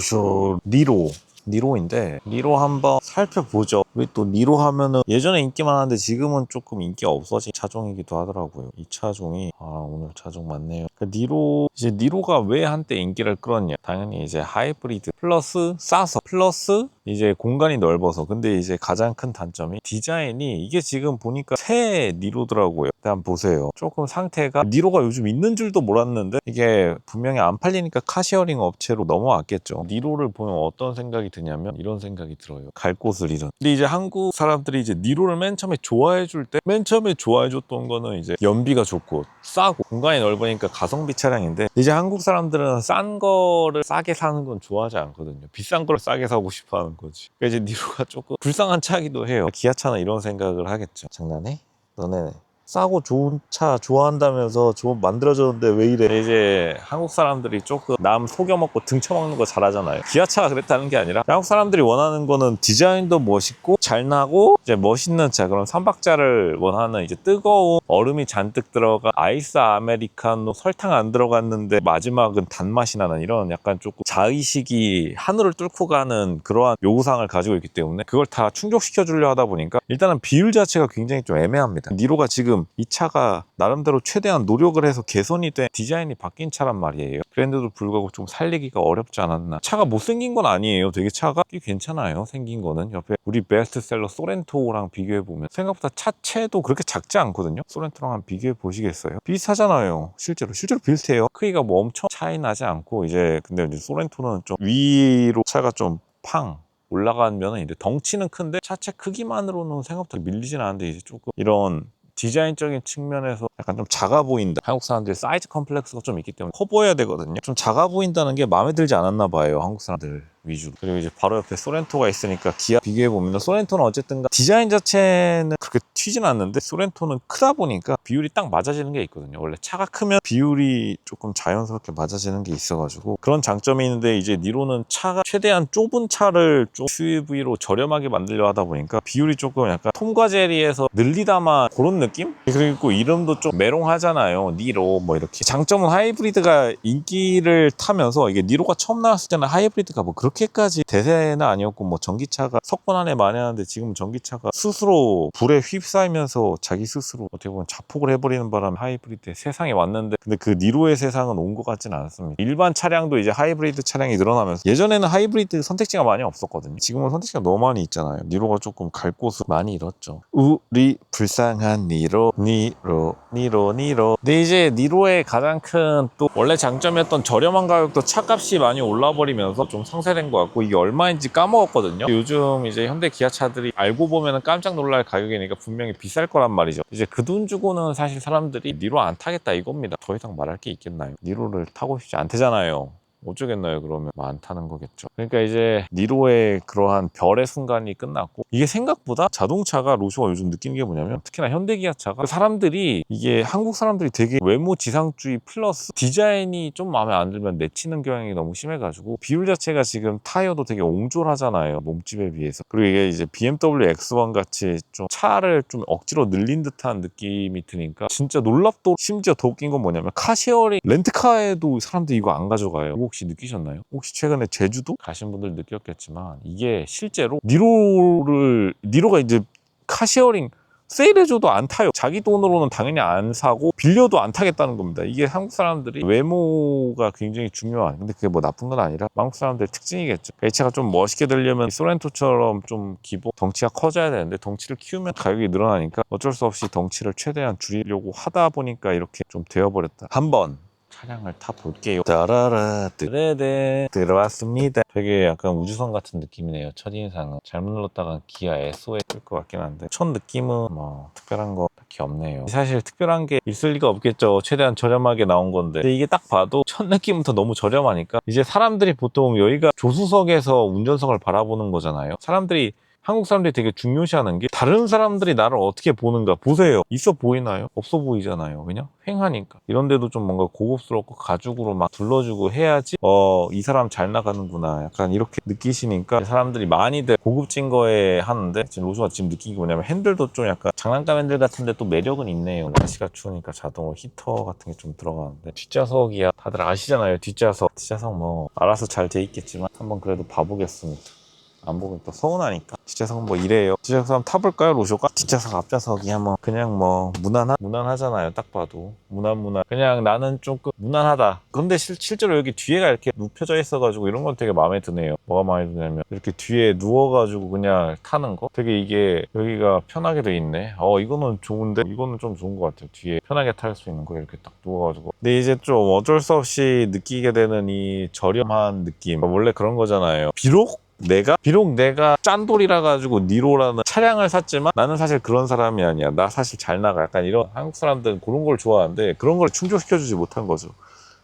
쇼쇼 니로 니로인데 니로 한번 살펴보죠. 왜또 니로 하면은 예전에 인기 많았는데 지금은 조금 인기가 없어진 차종이기도 하더라고요. 이 차종이 아 오늘 차종 많네요. 그 니로 이제 니로가 왜 한때 인기를 끌었냐? 당연히 이제 하이브리드 플러스 싸서 플러스 이제 공간이 넓어서 근데 이제 가장 큰 단점이 디자인이 이게 지금 보니까 새 니로더라고요. 일단 보세요. 조금 상태가 니로가 요즘 있는 줄도 몰랐는데 이게 분명히 안 팔리니까 카시어링 업체로 넘어왔겠죠. 니로를 보면 어떤 생각이 드냐면 이런 생각이 들어요. 갈 곳을 잃은. 근데 이제 한국 사람들이 이제 니로를 맨 처음에 좋아해 줄 때 맨 처음에 좋아해 줬던 거는 이제 연비가 좋고 싸고 공간이 넓으니까 가성비 차량인데 이제 한국 사람들은 싼 거를 싸게 사는 건 좋아하지 않거든요. 비싼 걸 싸게 사고 싶어 하는 거지. 그러니까 이제 니로가 조금 불쌍한 차기도 해요. 기아차는 이런 생각을 하겠죠. 장난해? 너네 싸고 좋은 차 좋아한다면서 좋은 만들어줬는데 왜 이래? 이제 한국 사람들이 조금 남 속여먹고 등쳐먹는 거 잘하잖아요. 기아차가 그랬다는 게 아니라 한국 사람들이 원하는 거는 디자인도 멋있고 잘 나고 이제 멋있는 차 그런 삼박자를 원하는 이제 뜨거운 얼음이 잔뜩 들어가 아이스 아메리카노 설탕 안 들어갔는데 마지막은 단맛이 나는 이런 약간 조금 자의식이 하늘을 뚫고 가는 그러한 요구사항을 가지고 있기 때문에 그걸 다 충족시켜 주려 하다 보니까 일단은 비율 자체가 굉장히 좀 애매합니다. 니로가 지금 이 차가 나름대로 최대한 노력을 해서 개선이 된 디자인이 바뀐 차란 말이에요. 그런데도 불구하고 좀 살리기가 어렵지 않았나. 차가 못생긴 건 아니에요. 되게 차가 꽤 괜찮아요. 생긴 거는. 옆에 우리 베스트셀러 소렌토랑 비교해보면 생각보다 차체도 그렇게 작지 않거든요. 소렌토랑 한 비교해 보시겠어요? 비슷하잖아요. 실제로. 실제로 비슷해요. 크기가 뭐 엄청 차이 나지 않고 이제 근데 이제 소렌토 는 좀 위로 차가 좀 팡 올라간 면은 이제 덩치는 큰데 차체 크기만으로는 생각보다 밀리진 않은데 이제 조금 이런 디자인적인 측면에서 약간 좀 작아 보인다. 한국 사람들이 사이즈 컴플렉스가 좀 있기 때문에 커 보여야 되거든요. 좀 작아 보인다는 게 마음에 들지 않았나 봐요. 한국 사람들 위주로. 그리고 이제 바로 옆에 소렌토가 있으니까 기아 비교해 보면 소렌토는 어쨌든 디자인 자체는 그렇게 튀진 않는데 소렌토는 크다 보니까 비율이 딱 맞아지는 게 있거든요. 원래 차가 크면 비율이 조금 자연스럽게 맞아지는 게 있어가지고 그런 장점이 있는데 이제 니로는 차가 최대한 좁은 차를 좀 SUV로 저렴하게 만들려 하다 보니까 비율이 조금 약간 톰과 제리에서 늘리다만 그런 느낌? 그리고 이름도 좀 메롱하잖아요. 니로 뭐 이렇게 장점은 하이브리드가 인기를 타면서 이게 니로가 처음 나왔을 때는 하이브리드가 뭐 그렇게 까지 대세는 아니었고 뭐 전기차가 석권 안에 많이 하는데 지금 전기차가 스스로 불에 휩싸이면서 자기 스스로 어떻게 보면 자폭을 해버리는 바람에 하이브리드의 세상에 왔는데 근데 그 니로의 세상은 온 것 같지는 않습니다. 일반 차량도 이제 하이브리드 차량이 늘어나면서 예전에는 하이브리드 선택지가 많이 없었거든요. 지금은 선택지가 너무 많이 있잖아요. 니로가 조금 갈 곳을 많이 잃었죠. 우리 불쌍한 니로 니로 니로 니로 근데 이제 니로의 가장 큰 또 원래 장점이었던 저렴한 가격도 차값이 많이 올라버리면서 좀 상쇄된 것 같고 이게 얼마인지 까먹었거든요. 요즘 이제 현대 기아차들이 알고 보면 깜짝 놀랄 가격이니까 분명히 비쌀 거란 말이죠. 이제 그 돈 주고는 사실 사람들이 니로 안 타겠다 이겁니다. 더 이상 말할 게 있겠나요? 니로를 타고 싶지 않대잖아요. 어쩌겠나요 그러면? 타는 거겠죠. 그러니까 이제 니로의 그러한 별의 순간이 끝났고 이게 생각보다 자동차가 로쇼가 요즘 느끼는 게 뭐냐면 특히나 현대기아차가 사람들이 이게 한국 사람들이 되게 외모 지상주의 플러스 디자인이 좀 마음에 안 들면 내치는 경향이 너무 심해가지고 비율 자체가 지금 타이어도 되게 옹졸하잖아요 몸집에 비해서. 그리고 이게 이제 BMW X1 같이 좀 차를 좀 억지로 늘린 듯한 느낌이 드니까 진짜 놀랍도 심지어 더 웃긴 건 뭐냐면 카시어링 렌트카에도 사람들이 이거 안 가져가요 혹시 느끼셨나요? 혹시 최근에 제주도 가신 분들 느꼈겠지만 이게 실제로 니로를 니로가 이제 카시어링 세일해줘도 안 타요. 자기 돈으로는 당연히 안 사고 빌려도 안 타겠다는 겁니다. 이게 한국 사람들이 외모가 굉장히 중요한. 근데 그게 뭐 나쁜 건 아니라 한국 사람들의 특징이겠죠. 그러니까 이 차가 좀 멋있게 들려면 소렌토처럼 좀 기본 덩치가 커져야 되는데 덩치를 키우면 가격이 늘어나니까 어쩔 수 없이 덩치를 최대한 줄이려고 하다 보니까 이렇게 좀 되어버렸다. 한번 차량을 타볼게요. 따라라 뜨레데 들어왔습니다. 되게 약간 우주선 같은 느낌이네요. 첫 인상은 잘못 눌렀다가 기아 SO에 뜰 것 같긴 한데 첫 느낌은 뭐 특별한 거 딱히 없네요. 사실 특별한 게 있을 리가 없겠죠. 최대한 저렴하게 나온 건데 근데 이게 딱 봐도 첫 느낌부터 너무 저렴하니까 이제 사람들이 보통 여기가 조수석에서 운전석을 바라보는 거잖아요. 사람들이 한국 사람들이 되게 중요시하는 게 다른 사람들이 나를 어떻게 보는가 보세요. 있어 보이나요? 없어 보이잖아요. 그냥 횡하니까. 이런데도 좀 뭔가 고급스럽고 가죽으로 막 둘러주고 해야지 어 이 사람 잘 나가는구나. 약간 이렇게 느끼시니까 사람들이 많이들 고급진 거에 하는데 지금 로즈가 지금 느낀 게 뭐냐면 핸들도 좀 약간 장난감 핸들 같은데 또 매력은 있네요. 날씨가 추우니까 자동으로 히터 같은 게 좀 들어가는데 뒷좌석이야. 다들 아시잖아요. 뒷좌석. 뒷좌석 뭐 알아서 잘 돼 있겠지만 한번 그래도 봐보겠습니다. 안 보면 또 서운하니까. 뒷좌석은 뭐 이래요. 뒷좌석 한번 타볼까요? 로쇼가? 뒷좌석 앞좌석이 한번 그냥 뭐 무난하, 무난하잖아요 딱 봐도. 무난 무난. 그냥 나는 조금 무난하다. 근데 실, 실제로 여기 뒤에가 이렇게 눕혀져 있어가지고 이런 건 되게 마음에 드네요. 뭐가 마음에 드냐면 이렇게 뒤에 누워가지고 그냥 타는 거? 되게 이게 여기가 편하게 돼 있네. 어 이거는 좋은데? 이거는 좀 좋은 것 같아요. 뒤에 편하게 탈 수 있는 거? 이렇게 딱 누워가지고. 근데 이제 좀 어쩔 수 없이 느끼게 되는 이 저렴한 느낌. 원래 그런 거잖아요. 비록 내가 비록 내가 짠돌이라 가지고 니로라는 차량을 샀지만 나는 사실 그런 사람이 아니야. 나 사실 잘 나가. 약간 이런 한국 사람들은 그런 걸 좋아하는데 그런 걸 충족시켜주지 못한 거죠.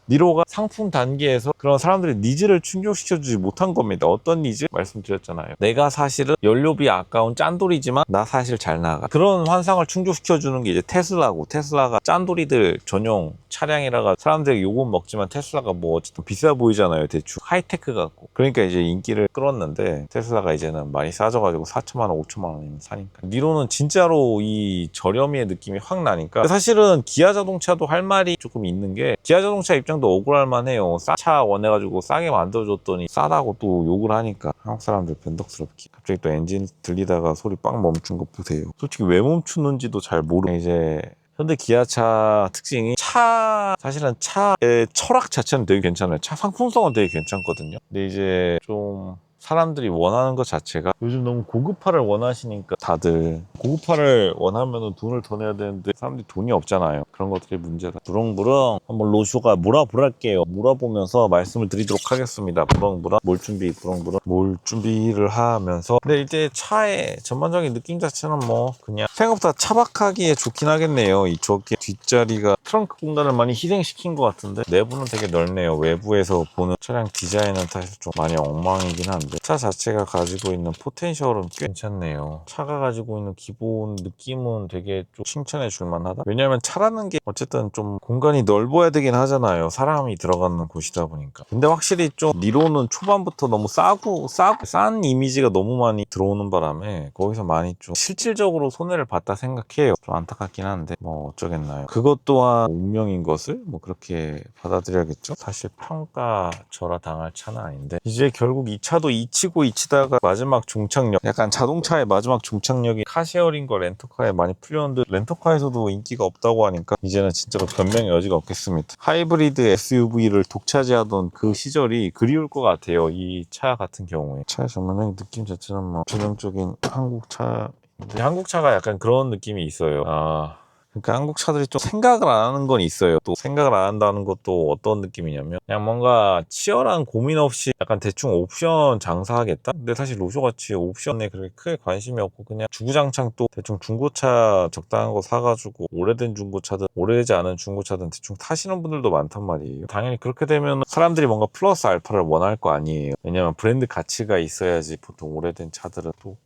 니로가 상품 단계에서 그런 사람들의 니즈를 충족시켜주지 못한 겁니다. 어떤 니즈? 말씀드렸잖아요. 내가 사실은 연료비 아까운 짠돌이지만 나 사실 잘 나가. 그런 환상을 충족시켜주는 게 이제 테슬라고 테슬라가 짠돌이들 전용 차량이라가 사람들이 욕은 먹지만 테슬라가 뭐 어쨌든 비싸 보이잖아요. 대충 하이테크 같고. 그러니까 이제 인기를 끌었는데 테슬라가 이제는 많이 싸져가지고 4천만 원, 5천만 원이면 사니까. 니로는 진짜로 이 저렴이의 느낌이 확 나니까 사실은 기아 자동차도 할 말이 조금 있는 게 기아 자동차 입장 도 억울할 만 해요. 싸차 원해가지고 싸게 만들어줬더니 싸다고 또 욕을 하니까 한국 사람들 변덕스럽게 갑자기 또 엔진 들리다가 소리 빵 멈춘 거 보세요. 솔직히 왜 멈추는지도 잘 모르. 이제 현대 기아차 특징이 차 사실은 차의 철학 자체는 되게 괜찮아요. 차 상품성은 되게 괜찮거든요. 근데 이제 좀 사람들이 원하는 것 자체가 요즘 너무 고급화를 원하시니까 다들 고급화를 원하면 돈을 더 내야 되는데 사람들이 돈이 없잖아요. 그런 것들이 문제다. 부렁부렁 한번 로쇼가 몰아보랄게요. 몰아보면서 말씀을 드리도록 하겠습니다. 부렁부렁 몰 준비 부렁부렁 몰 준비를 하면서 근데 이제 차의 전반적인 느낌 자체는 뭐 그냥 생각보다 차박하기에 좋긴 하겠네요. 이 저기 뒷자리가 트렁크 공간을 많이 희생시킨 것 같은데 내부는 되게 넓네요. 외부에서 보는 차량 디자인은 사실 좀 많이 엉망이긴 한데 차 자체가 가지고 있는 포텐셜은 꽤 괜찮네요. 차가 가지고 있는 기본 느낌은 되게 좀 칭찬해 줄 만하다. 왜냐면 차라는 게 어쨌든 좀 공간이 넓어야 되긴 하잖아요. 사람이 들어가는 곳이다 보니까. 근데 확실히 좀 니로는 초반부터 너무 싸고 싸고 싼 이미지가 너무 많이 들어오는 바람에 거기서 많이 좀 실질적으로 손해를 봤다 생각해요. 좀 안타깝긴 한데 뭐 어쩌겠나요. 그것 또한 운명인 것을 뭐 그렇게 받아들여야겠죠. 사실 평가 절하 당할 차는 아닌데 이제 결국 이 차도 잊히고 잊히다가 마지막 종착역 약간 자동차의 마지막 종착역이 카쉐어링과 렌터카에 많이 풀렸는데 렌터카에서도 인기가 없다고 하니까 이제는 진짜로 변명의 여지가 없겠습니다. 하이브리드 SUV를 독차지하던 그 시절이 그리울 것 같아요. 이 차 같은 경우에 차의 전반적인 느낌 자체는 뭐 전형적인 한국 차 한국 차가 약간 그런 느낌이 있어요. 아. 그러니까 한국 차들이 좀 생각을 안 하는 건 있어요. 또 생각을 안 한다는 것도 어떤 느낌이냐면 그냥 뭔가 치열한 고민 없이 약간 대충 옵션 장사하겠다? 근데 사실 로쇼같이 옵션에 그렇게 크게 관심이 없고 그냥 주구장창 또 대충 중고차 적당한 거 사가지고 오래된 중고차든 오래되지 않은 중고차든 대충 타시는 분들도 많단 말이에요. 당연히 그렇게 되면 사람들이 뭔가 플러스 알파를 원할 거 아니에요. 왜냐면 브랜드 가치가 있어야지 보통 오래된 차들은 또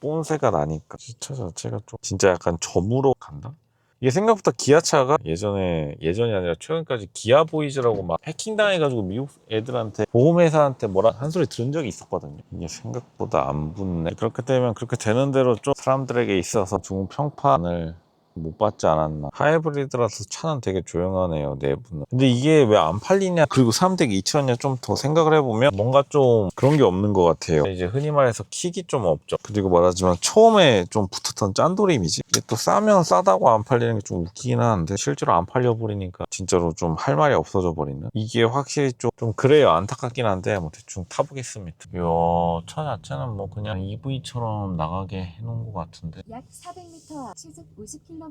뽐새가 나니까 이차 자체가 좀 진짜 약간 점으로 간다? 이게 생각보다 기아차가 예전에 예전이 아니라 최근까지 기아 보이즈라고 막 해킹 당해가지고 미국 애들한테 보험회사한테 뭐라 한 소리 들은 적이 있었거든요. 이게 생각보다 안 붙네. 그렇게 되면 그렇게 되는 대로 좀 사람들에게 있어서 좋은 평판을 못 받지 않았나. 하이브리드라서 차는 되게 조용하네요, 내부는. 근데 이게 왜 안 팔리냐, 그리고 사람들이 2천냐 좀 더 생각을 해보면 뭔가 좀 그런 게 없는 것 같아요. 이제 흔히 말해서 킥이 좀 없죠. 그리고 말하지만 처음에 좀 붙었던 짠돌이 이미지. 이게 또 싸면 싸다고 안 팔리는 게 좀 웃기긴 하는데 실제로 안 팔려버리니까 진짜로 좀 할 말이 없어져 버리는. 이게 확실히 좀, 좀 그래요. 안타깝긴 한데 뭐 대충 타보겠습니다. 이야, 차 자체는 뭐 그냥 EV처럼 나가게 해놓은 것 같은데. 약 400m 앞 시속 50km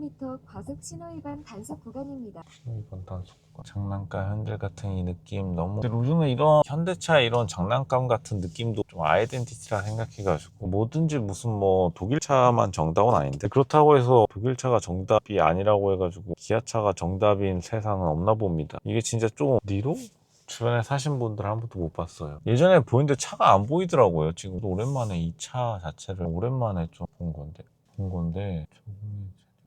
과속 신호 위반 단속 구간입니다. 이번 단속과 장난감 핸들 같은 이 느낌 너무 근데 요즘에 이런 현대차의 이런 장난감 같은 느낌도 좀 아이덴티티라 생각해가지고 뭐든지 무슨 뭐 독일차만 정답은 아닌데 그렇다고 해서 독일차가 정답이 아니라고 해가지고 기아차가 정답인 세상은 없나 봅니다 이게 진짜 좀 니로? 주변에 사신 분들 한 번도 못 봤어요. 예전에 보이는데 차가 안 보이더라고요. 지금 또 오랜만에 이 차 자체를 오랜만에 좀 본 건데 본 건데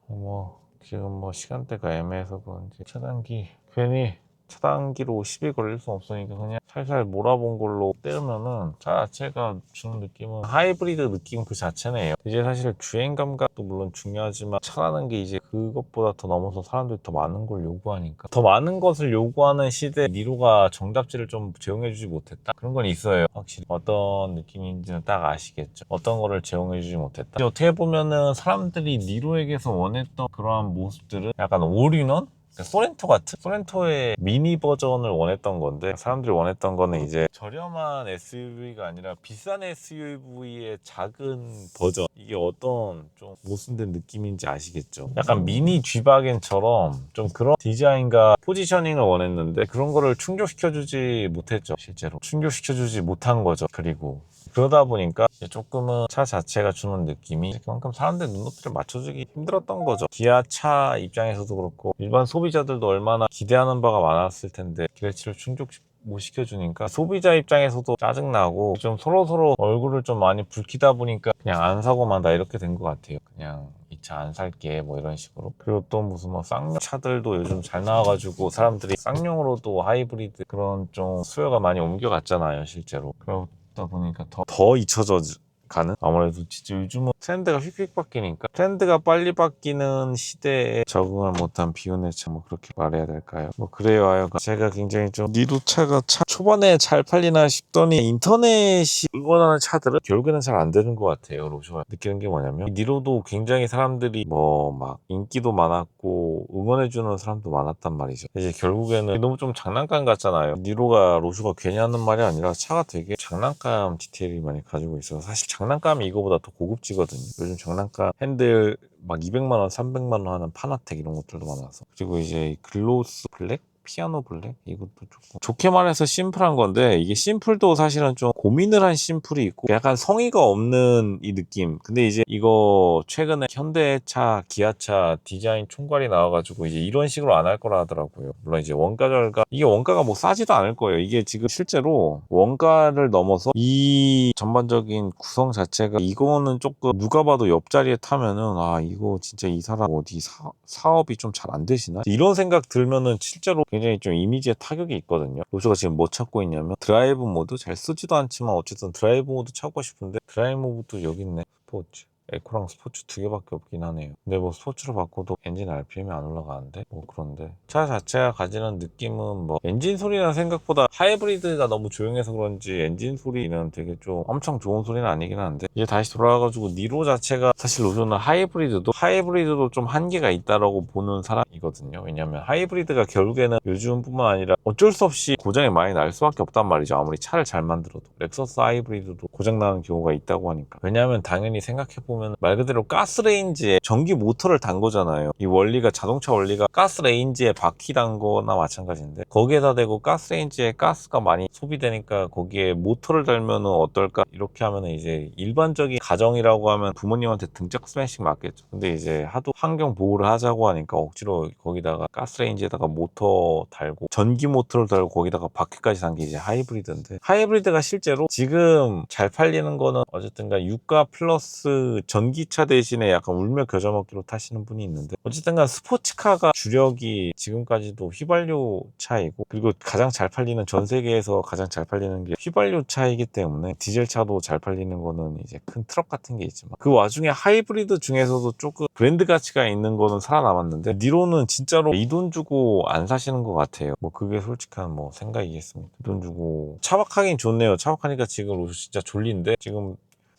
뭐 지금 뭐 시간대가 애매해서 그런지 차단기 괜히 차단기로 시비 걸릴 수 없으니까 그냥 살살 몰아본 걸로 때우면은 차 자체가 주는 느낌은 하이브리드 느낌 그 자체네요. 이제 사실 주행 감각도 물론 중요하지만 차라는 게 이제 그것보다 더 넘어서 사람들이 더 많은 걸 요구하니까 더 많은 것을 요구하는 시대에 니로가 정답지를 좀 제공해주지 못했다 그런 건 있어요. 확실히 어떤 느낌인지는 딱 아시겠죠. 어떤 거를 제공해주지 못했다. 어떻게 보면은 사람들이 니로에게서 원했던 그러한 모습들은 약간 올인원 소렌토 같은 소렌토의 미니 버전을 원했던 건데 사람들이 원했던 거는 이제 저렴한 SUV가 아니라 비싼 SUV의 작은 버전. 이게 어떤 좀 모순된 느낌인지 아시겠죠? 약간 미니 G바겐처럼 좀 그런 디자인과 포지셔닝을 원했는데 그런 거를 충족시켜주지 못했죠. 실제로 충족시켜주지 못한 거죠. 그리고 그러다 보니까 조금은 차 자체가 주는 느낌이 그만큼 사람들 눈높이를 맞춰주기 힘들었던 거죠. 기아 차 입장에서도 그렇고 일반 소비자들도 얼마나 기대하는 바가 많았을 텐데 기대치를 충족 못 시켜주니까 소비자 입장에서도 짜증나고 좀 서로서로 얼굴을 좀 많이 붉히다 보니까 그냥 안 사고 만다 이렇게 된 것 같아요. 그냥 이 차 안 살게 뭐 이런 식으로 그리고 또 무슨 뭐 쌍용 차들도 요즘 잘 나와가지고 사람들이 쌍용으로도 하이브리드 그런 좀 수요가 많이 옮겨갔잖아요 실제로 그러다 보니까 더, 더 잊혀져 가는? 아무래도 진짜 요즘은 트렌드가 휙휙 바뀌니까 트렌드가 빨리 바뀌는 시대에 적응을 못한 비운의 차뭐 그렇게 말해야 될까요? 뭐 그래요 하여간. 제가 굉장히 좀 니도 차가 차 초반에 잘 팔리나 싶더니 인터넷이 응원하는 차들은 결국에는 잘 안 되는 것 같아요 로쇼가 느끼는 게 뭐냐면 니로도 굉장히 사람들이 뭐 막 인기도 많았고 응원해주는 사람도 많았단 말이죠. 이제 결국에는 너무 좀 장난감 같잖아요. 니로가 로쇼가 괜히 하는 말이 아니라 차가 되게 장난감 디테일이 많이 가지고 있어서 사실 장난감이 이거보다 더 고급지거든요. 요즘 장난감 핸들 막 200만 원, 300만 원 하는 파나텍 이런 것들도 많아서. 그리고 이제 이 글로스 블랙? 피아노 블랙? 이것도 조금. 좋게 말해서 심플한 건데 이게 심플도 사실은 좀 고민을 한 심플이 있고 약간 성의가 없는 이 느낌. 근데 이제 이거 최근에 현대차, 기아차 디자인 총괄이 나와가지고 이제 이런 식으로 안 할 거라 하더라고요. 물론 이제 원가 절감 이게 원가가 뭐 싸지도 않을 거예요. 이게 지금 실제로 원가를 넘어서 이 전반적인 구성 자체가 이거는 조금 누가 봐도 옆자리에 타면은 아 이거 진짜 이 사람 어디 사, 사업이 좀 잘 안 되시나? 이런 생각 들면은 실제로 굉장히 좀 이미지에 타격이 있거든요. 로즈가 지금 뭐 찾고 있냐면 드라이브 모드? 잘 쓰지도 않지만 어쨌든 드라이브 모드 찾고 싶은데 드라이브 모드 여기 있네. 스포츠 에코랑 스포츠 두 개밖에 없긴 하네요. 근데 뭐 스포츠로 바꿔도 엔진 RPM이 안 올라가는데 뭐 그런데 차 자체가 가지는 느낌은 뭐 엔진 소리는 생각보다 하이브리드가 너무 조용해서 그런지 엔진 소리는 되게 좀 엄청 좋은 소리는 아니긴 한데 이제 다시 돌아와가지고 니로 자체가 사실 로저는 하이브리드도 하이브리드도 좀 한계가 있다라고 보는 사람이거든요. 왜냐면 하이브리드가 결국에는 요즘뿐만 아니라 어쩔 수 없이 고장이 많이 날 수밖에 없단 말이죠. 아무리 차를 잘 만들어도 렉서스 하이브리드도 고장 나는 경우가 있다고 하니까 왜냐하면 당연히 생각해보면 말 그대로 가스레인지에 전기 모터를 단 거잖아요. 이 원리가 자동차 원리가 가스레인지에 바퀴 단 거나 마찬가지인데 거기에다 대고 가스레인지에 가스가 많이 소비되니까 거기에 모터를 달면은 어떨까 이렇게 하면은 이제 일반적인 가정이라고 하면 부모님한테 등짝 스매싱 맞겠죠. 근데 이제 하도 환경 보호를 하자고 하니까 억지로 거기다가 가스레인지에다가 모터 달고 전기 모터를 달고 거기다가 바퀴까지 단 게 이제 하이브리드인데 하이브리드가 실제로 지금 잘 팔리는 거는 어쨌든가 유가 플러스 전기차 대신에 약간 울며 겨자 먹기로 타시는 분이 있는데 어쨌든간 스포츠카가 주력이 지금까지도 휘발유 차이고 그리고 가장 잘 팔리는 전 세계에서 가장 잘 팔리는 게 휘발유 차이기 때문에 디젤 차도 잘 팔리는 거는 이제 큰 트럭 같은 게 있지만 그 와중에 하이브리드 중에서도 조금 브랜드 가치가 있는 거는 살아남았는데 니로는 진짜로 이 돈 주고 안 사시는 것 같아요. 뭐 그게 솔직한 뭐 생각이겠습니다. 이 돈 주고 차박하긴 좋네요. 차박하니까 지금 진짜 졸린데 지금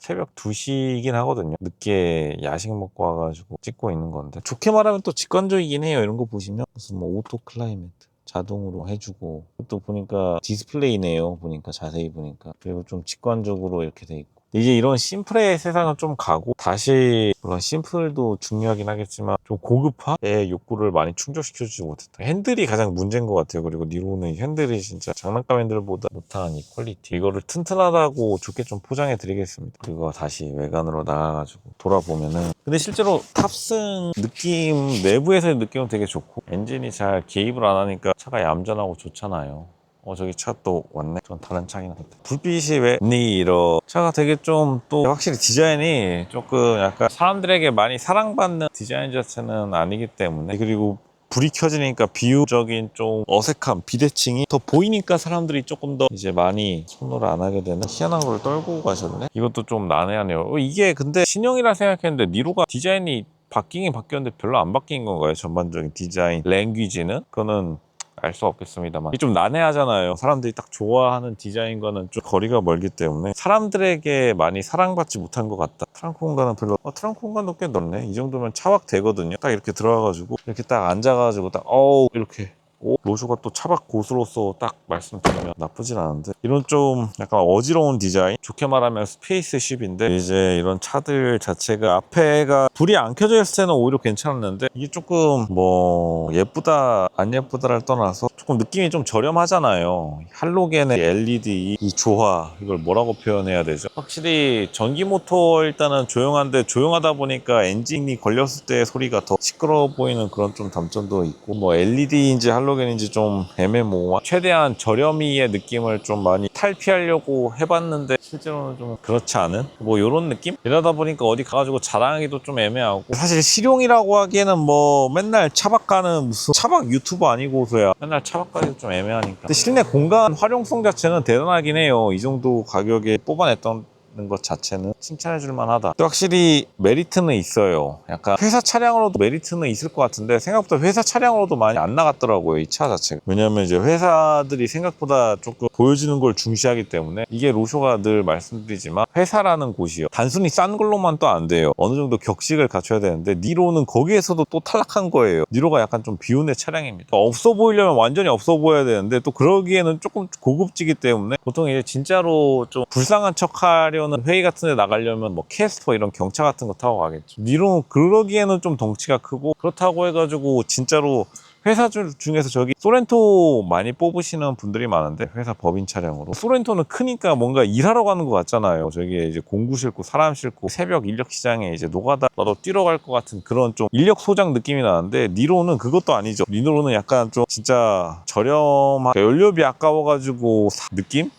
새벽 2시이긴 하거든요. 늦게 야식 먹고 와가지고 찍고 있는 건데. 좋게 말하면 또 직관적이긴 해요. 이런 거 보시면. 무슨 뭐 오토 클라이메트. 자동으로 해주고. 또 보니까 디스플레이네요. 보니까 자세히 보니까. 그리고 좀 직관적으로 이렇게 돼 있고. 이제 이런 심플의 세상은 좀 가고 다시 물론 심플도 중요하긴 하겠지만 좀 고급화의 욕구를 많이 충족시켜주지 못했다. 핸들이 가장 문제인 것 같아요. 그리고 니로는 핸들이 진짜 장난감 핸들보다 못한 이 퀄리티. 이거를 튼튼하다고 좋게 좀 포장해 드리겠습니다. 그리고 다시 외관으로 나가가지고 돌아보면은 근데 실제로 탑승 느낌 내부에서의 느낌은 되게 좋고 엔진이 잘 개입을 안 하니까 차가 얌전하고 좋잖아요. 어 저기 차 또 왔네 좀 다른 차긴 한데 불빛이 왜 니로 차가 되게 좀 또 확실히 디자인이 조금 약간 사람들에게 많이 사랑받는 디자인 자체는 아니기 때문에 그리고 불이 켜지니까 비유적인 좀 어색함, 비대칭이 더 보이니까 사람들이 조금 더 이제 많이 선호를 안 하게 되는 희한한 걸 떨고 가셨네. 이것도 좀 난해하네요. 어, 이게 근데 신형이라 생각했는데 니로가 디자인이 바뀌긴 바뀌었는데 별로 안 바뀐 건가요? 전반적인 디자인, 랭귀지는? 그거는 알 수 없겠습니다만. 이게 좀 난해하잖아요. 사람들이 딱 좋아하는 디자인과는 좀 거리가 멀기 때문에 사람들에게 많이 사랑받지 못한 것 같다. 트렁크 공간은 별로 어, 트렁크 공간도 꽤 넓네. 이 정도면 차박 되거든요. 딱 이렇게 들어와가지고 이렇게 딱 앉아가지고 딱 어우 이렇게. 오, 로쇼가 또 차박 고수로서 딱 말씀드리면 나쁘진 않은데 이런 좀 약간 어지러운 디자인 좋게 말하면 스페이스쉽인데 이제 이런 차들 자체가 앞에가 불이 안 켜져 있을 때는 오히려 괜찮았는데 이게 조금 뭐 예쁘다 안 예쁘다를 떠나서 조금 느낌이 좀 저렴하잖아요. 할로겐의 LED 이 조화 이걸 뭐라고 표현해야 되죠? 확실히 전기 모터 일단은 조용한데 조용하다 보니까 엔진이 걸렸을 때 소리가 더 시끄러워 보이는 그런 좀 단점도 있고 뭐 LED인지 할로 겐인지 좀 애매모호한 최대한 저렴이의 느낌을 좀 많이 탈피하려고 해봤는데 실제로는 좀 그렇지 않은? 뭐 이런 느낌? 이러다 보니까 어디 가가지고 자랑하기도 좀 애매하고. 사실 실용이라고 하기에는 뭐 맨날 차박 가는 무슨 차박 유튜버 아니고서야 맨날 차박 가기도 좀 애매하니까. 근데 실내 공간 활용성 자체는 대단하긴 해요. 이 정도 가격에 뽑아냈던 것 자체는 칭찬해 줄 만하다. 근데 확실히 메리트는 있어요. 약간 회사 차량으로도 메리트는 있을 것 같은데 생각보다 회사 차량으로도 많이 안 나갔더라고요. 이 차 자체가. 왜냐면 이제 회사들이 생각보다 조금 보여지는 걸 중시하기 때문에 이게 로쇼가 늘 말씀드리지만 회사라는 곳이요. 단순히 싼 걸로만 또 안 돼요. 어느 정도 격식을 갖춰야 되는데 니로는 거기에서도 또 탈락한 거예요. 니로가 약간 좀 비운의 차량입니다. 없어 보이려면 완전히 없어 보여야 되는데 또 그러기에는 조금 고급지기 때문에 보통 이제 진짜로 좀 불쌍한 척 하려는 회의 같은 데 나가려면 뭐 캐스퍼 이런 경차 같은 거 타고 가겠죠. 니로는 그러기에는 좀 덩치가 크고 그렇다고 해가지고 진짜로 회사 중- 중에서 저기 소렌토 많이 뽑으시는 분들이 많은데 회사 법인 차량으로 소렌토는 크니까 뭔가 일하러 가는 것 같잖아요 저기 이제 공구 싣고 사람 싣고 새벽 인력 시장에 이제 노가다 나도 뛰러 갈 것 같은 그런 좀 인력 소장 느낌이 나는데 니로는 그것도 아니죠 니로는 약간 좀 진짜 저렴한 연료비 아까워가지고 사- 느낌?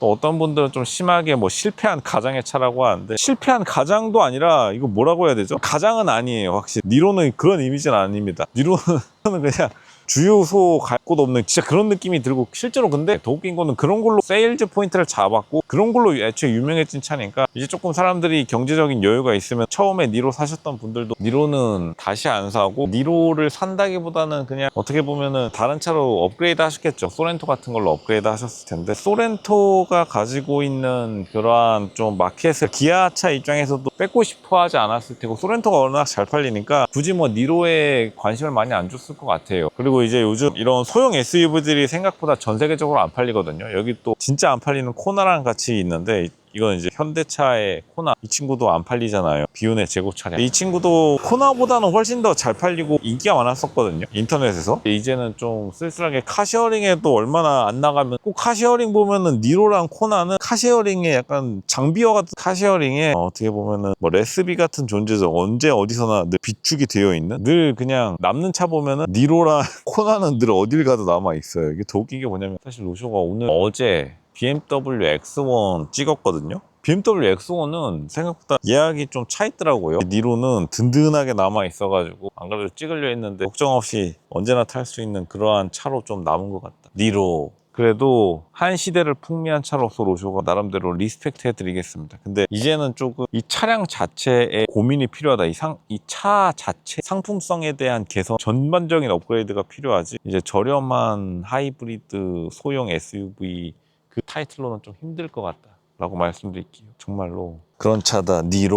또 어떤 분들은 좀 심하게 뭐 실패한 가장의 차라고 하는데 실패한 가장도 아니라 이거 뭐라고 해야 되죠? 가장은 아니에요 확실히 니로는 그런 이미지는 아닙니다 니로는 그냥 주유소 갈 곳 없는 진짜 그런 느낌이 들고 실제로 근데 더 웃긴 거는 그런 걸로 세일즈 포인트를 잡았고 그런 걸로 애초에 유명해진 차니까 이제 조금 사람들이 경제적인 여유가 있으면 처음에 니로 사셨던 분들도 니로는 다시 안 사고 니로를 산다기보다는 그냥 어떻게 보면은 다른 차로 업그레이드 하셨겠죠. 소렌토 같은 걸로 업그레이드 하셨을 텐데 소렌토가 가지고 있는 그러한 좀 마켓을 기아차 입장에서도 뺏고 싶어 하지 않았을 테고 소렌토가 워낙 잘 팔리니까 굳이 뭐 니로에 관심을 많이 안 줬을 것 같아요 그리고 이제 요즘 이런 소형 SUV들이 생각보다 전 세계적으로 안 팔리거든요. 여기 또 진짜 안 팔리는 코나랑 같이 있는데 이건 이제 현대차의 코나. 이 친구도 안 팔리잖아요. 비운의 재고 차량. 이 친구도 코나보다는 훨씬 더 잘 팔리고 인기가 많았었거든요 인터넷에서. 이제는 좀 쓸쓸하게 카시어링에도 얼마나 안 나가면 꼭 카시어링 보면은 니로랑 코나는 카시어링에 약간 장비와 같은 카시어링에 어, 떻게 보면은 뭐 레스비 같은 존재죠. 언제 어디서나 늘 비축이 되어 있는 늘 그냥 남는 차 보면은 니로랑 코나는 늘 어딜 가도 남아 있어요. 이게 더 웃긴 게 뭐냐면 사실 로쇼가 오늘 어제 BMW X1 찍었거든요. BMW X1은 생각보다 예약이 좀 차 있더라고요. 니로는 든든하게 남아 있어가지고 안 그래도 찍으려 했는데 걱정 없이 언제나 탈 수 있는 그러한 차로 좀 남은 것 같다. 니로. 그래도 한 시대를 풍미한 차로서 로쇼가 나름대로 리스펙트 해드리겠습니다. 근데 이제는 조금 이 차량 자체에 고민이 필요하다. 이 상, 이 차 자체 상품성에 대한 개선, 전반적인 업그레이드가 필요하지. 이제 저렴한 하이브리드 소형 SUV 그 타이틀로는 좀 힘들 것 같다. 라고 말씀드릴게요. 정말로. 그런 차다. 니로.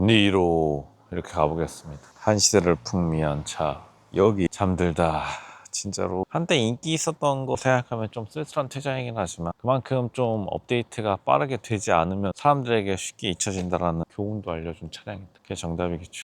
니로. 이렇게 가보겠습니다. 한 시대를 풍미한 차. 여기 잠들다. 진짜로 한때 인기 있었던 거 생각하면 좀 쓸쓸한 퇴장이긴 하지만 그만큼 좀 업데이트가 빠르게 되지 않으면 사람들에게 쉽게 잊혀진다라는 교훈도 알려준 차량이다. 그게 정답이겠죠.